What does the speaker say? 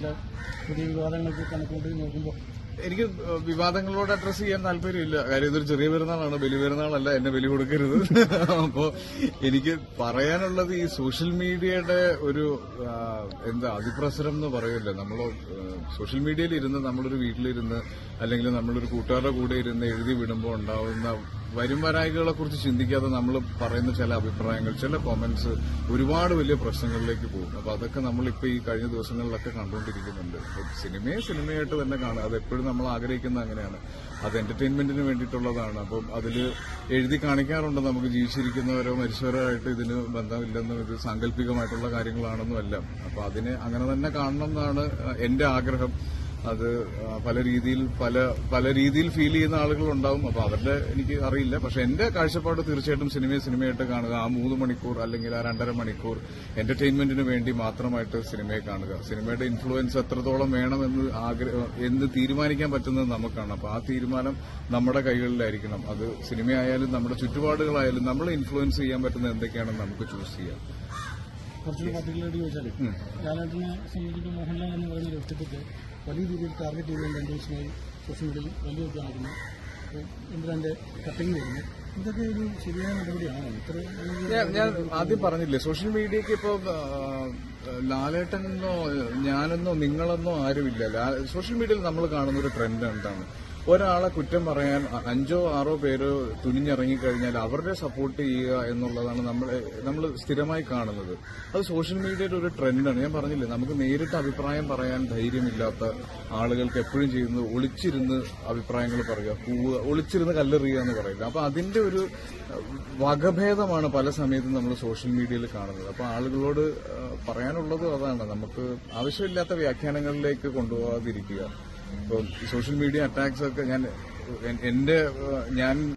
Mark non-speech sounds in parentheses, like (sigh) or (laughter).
ചില പുതിയ വിവാദങ്ങൾക്ക് കണക്കുകൂട്ടി നോക്കുമ്പോൾ എനിക്ക് വിവാദങ്ങളോട് അഡ്രസ് ചെയ്യാൻ താല്പര്യമില്ല. കാര്യം ഇതൊരു ചെറിയ പെരുന്നാളാണ്. ബലി പെരുന്നാളല്ല. എന്നെ ബലി കൊടുക്കരുത്. (laughs) അപ്പോ എനിക്ക് പറയാനുള്ളത് ഈ സോഷ്യൽ മീഡിയയുടെ ഒരു എന്താ അതിപ്രസരം എന്ന് പറയില്ല. നമ്മൾ സോഷ്യൽ മീഡിയയിൽ ഇരുന്ന് നമ്മളൊരു വീട്ടിലിരുന്ന് അല്ലെങ്കിൽ നമ്മളൊരു കൂട്ടുകാരുടെ കൂടെ ഇരുന്ന് എഴുതി വിടുമ്പോൾ ഉണ്ടാവുന്ന വരും വരായികളെ കുറിച്ച് ചിന്തിക്കാതെ നമ്മൾ പറയുന്ന ചില അഭിപ്രായങ്ങൾ ചില കോമന്റ്സ് ഒരുപാട് വലിയ പ്രശ്നങ്ങളിലേക്ക് പോകും. അപ്പൊ അതൊക്കെ നമ്മൾ നമ്മളിപ്പോ ഈ കഴിഞ്ഞ ദിവസങ്ങളിലൊക്കെ കണ്ടുകൊണ്ടിരിക്കുന്നുണ്ട്. സിനിമയെ സിനിമയായിട്ട് തന്നെ കാണുക. അത് എപ്പോഴും നമ്മൾ ആഗ്രഹിക്കുന്ന അങ്ങനെയാണ്. അത് എന്റർടൈൻമെന്റിന് വേണ്ടിയിട്ടുള്ളതാണ്. അപ്പം അതിൽ എഴുതി കാണിക്കാറുണ്ട്. നമുക്ക് ജീവിച്ചിരിക്കുന്നവരോ മരിച്ചവരോ ആയിട്ട് ഇതിന് ബന്ധമില്ലെന്നും ഇത് സാങ്കല്പികമായിട്ടുള്ള കാര്യങ്ങളാണെന്നും എല്ലാം. അപ്പൊ അതിനെ അങ്ങനെ തന്നെ കാണണം എന്നാണ് എന്റെ ആഗ്രഹം. അത് പല രീതിയിൽ പല പല രീതിയിൽ ഫീൽ ചെയ്യുന്ന ആളുകളുണ്ടാവും. അപ്പൊ അവരുടെ എനിക്ക് അറിയില്ല. പക്ഷെ എന്റെ കാഴ്ചപ്പാട് തീർച്ചയായിട്ടും സിനിമയെ സിനിമയായിട്ട് കാണുക. ആ മൂന്ന് മണിക്കൂർ അല്ലെങ്കിൽ ആ രണ്ടര മണിക്കൂർ എന്റർടൈൻമെന്റിന് വേണ്ടി മാത്രമായിട്ട് സിനിമയെ കാണുക. സിനിമയുടെ ഇൻഫ്ലുവൻസ് എത്രത്തോളം വേണമെന്ന് ആഗ്രഹം എന്ന് തീരുമാനിക്കാൻ പറ്റുന്നത് നമുക്കാണ്. അപ്പൊ ആ തീരുമാനം നമ്മുടെ കൈകളിലായിരിക്കണം. അത് സിനിമയായാലും നമ്മുടെ ചുറ്റുപാടുകളായാലും നമ്മൾ ഇൻഫ്ലുവൻസ് ചെയ്യാൻ പറ്റുന്ന എന്തൊക്കെയാണെന്ന് നമുക്ക് ചൂസ് ചെയ്യാം. കുറച്ചുകൂടി പർട്ടിക്കുലറായിട്ട് ചോദിച്ചാൽ ലാലേട്ടനെ സംബന്ധിച്ചിട്ട് മോഹൻലാൽ എന്ന് പറയുന്ന ഒരു വ്യക്തിത്വത്തെ വലിയ രീതിയിൽ ടാർഗറ്റ് ചെയ്തുകൊണ്ട് രണ്ട് ദിവസമായി സോഷ്യൽ മീഡിയയിൽ വലിയ ഇതാകുന്നു. എന്തിനാന്റെ കട്ടിങ് വരുന്നു. ഇതൊക്കെ ഒരു ശരിയായ നടപടിയാണോ? ഇത്ര ഞാൻ ആദ്യം പറഞ്ഞില്ലേ സോഷ്യൽ മീഡിയക്ക് ഇപ്പൊ ലാലേട്ടനെന്നോ ഞാനെന്നോ നിങ്ങളെന്നോ ആരുമില്ല. സോഷ്യൽ മീഡിയയിൽ നമ്മൾ കാണുന്ന ഒരു ട്രെൻഡ് എന്താണ്? ഒരാളെ കുറ്റം പറയാൻ അഞ്ചോ ആറോ പേര് തുനിഞ്ഞിറങ്ങിക്കഴിഞ്ഞാൽ അവരുടെ സപ്പോർട്ട് ചെയ്യുക എന്നുള്ളതാണ് നമ്മൾ നമ്മൾ സ്ഥിരമായി കാണുന്നത്. അത് സോഷ്യൽ മീഡിയയുടെ ഒരു ട്രെൻഡാണ് ഞാൻ പറഞ്ഞില്ലേ നമുക്ക് നേരിട്ട് അഭിപ്രായം പറയാൻ ധൈര്യമില്ലാത്ത ആളുകൾക്ക് എപ്പോഴും ചെയ്യുന്നത് ഒളിച്ചിരുന്ന് അഭിപ്രായങ്ങൾ പറയുക കൂവുക ഒളിച്ചിരുന്ന് കല്ലെറിയുക എന്ന് പറയില്ല അപ്പൊ അതിന്റെ ഒരു വകഭേദമാണ് പല സമയത്തും നമ്മൾ സോഷ്യൽ മീഡിയയിൽ കാണുന്നത്. അപ്പൊ ആളുകളോട് പറയാനുള്ളത് അതാണ്. നമുക്ക് ആവശ്യമില്ലാത്ത വ്യാഖ്യാനങ്ങളിലേക്ക് കൊണ്ടുപോകാതിരിക്കുക. ഇപ്പം സോഷ്യൽ മീഡിയ അറ്റാക്സ് ഒക്കെ ഞാൻ എന്റെ ഞാൻ